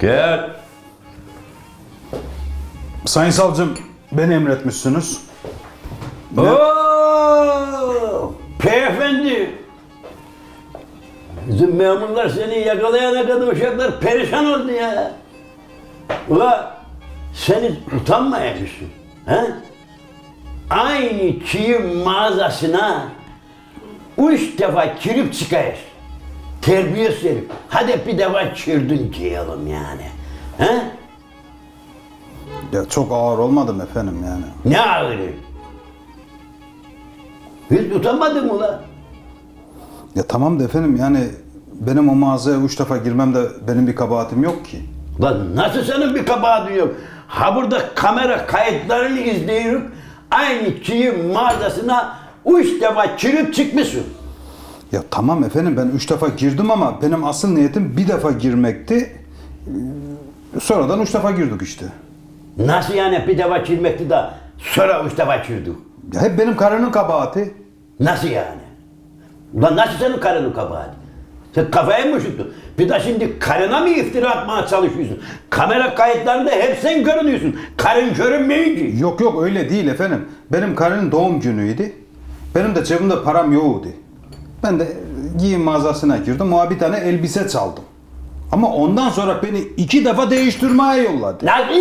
Gel. Sayın savcım beni emretmişsiniz. Oo, beyefendi. Bizim memurlar seni yakalayana kadar uşaklar perişan oldu ya. Ula sen hiç utanmaymışsın. He? Aynı çiğ mağazasına üç defa girip çıkayız. Terbiyesiz herif. Hadi bir defa çirdin diyelim yani. He? Ya çok ağır olmadım efendim yani. Ne ağırı? Hiç utanmadın mı la? Ya tamam da efendim yani benim o mağazaya üç defa girmemde benim bir kabahatim yok ki. Lan nasıl senin bir kabahatin yok? Ha burada kamera kayıtlarını izliyorum. Aynı çiğ mağazasına üç defa girip çıkmışsın. Ya tamam efendim ben üç defa girdim ama benim asıl niyetim bir defa girmekti. Sonradan üç defa girdik işte. Nasıl yani bir defa girmekti de sonra üç defa girdik? Ya hep benim karının kabahati. Nasıl yani? Ulan nasıl senin karının kabahati? Sen kafayı mı üşüttün? Bir de şimdi karına mı iftira atmaya çalışıyorsun? Kamera kayıtlarında hep sen görünüyorsun. Karın görünmeyince. Yok yok öyle değil efendim. Benim karının doğum günüydü. Benim de cebimde param yoktu. Ben de giyim mağazasına girdim. O bir tane elbise çaldım. Ama ondan sonra beni iki defa değiştirmeye yolladı. Nasıl?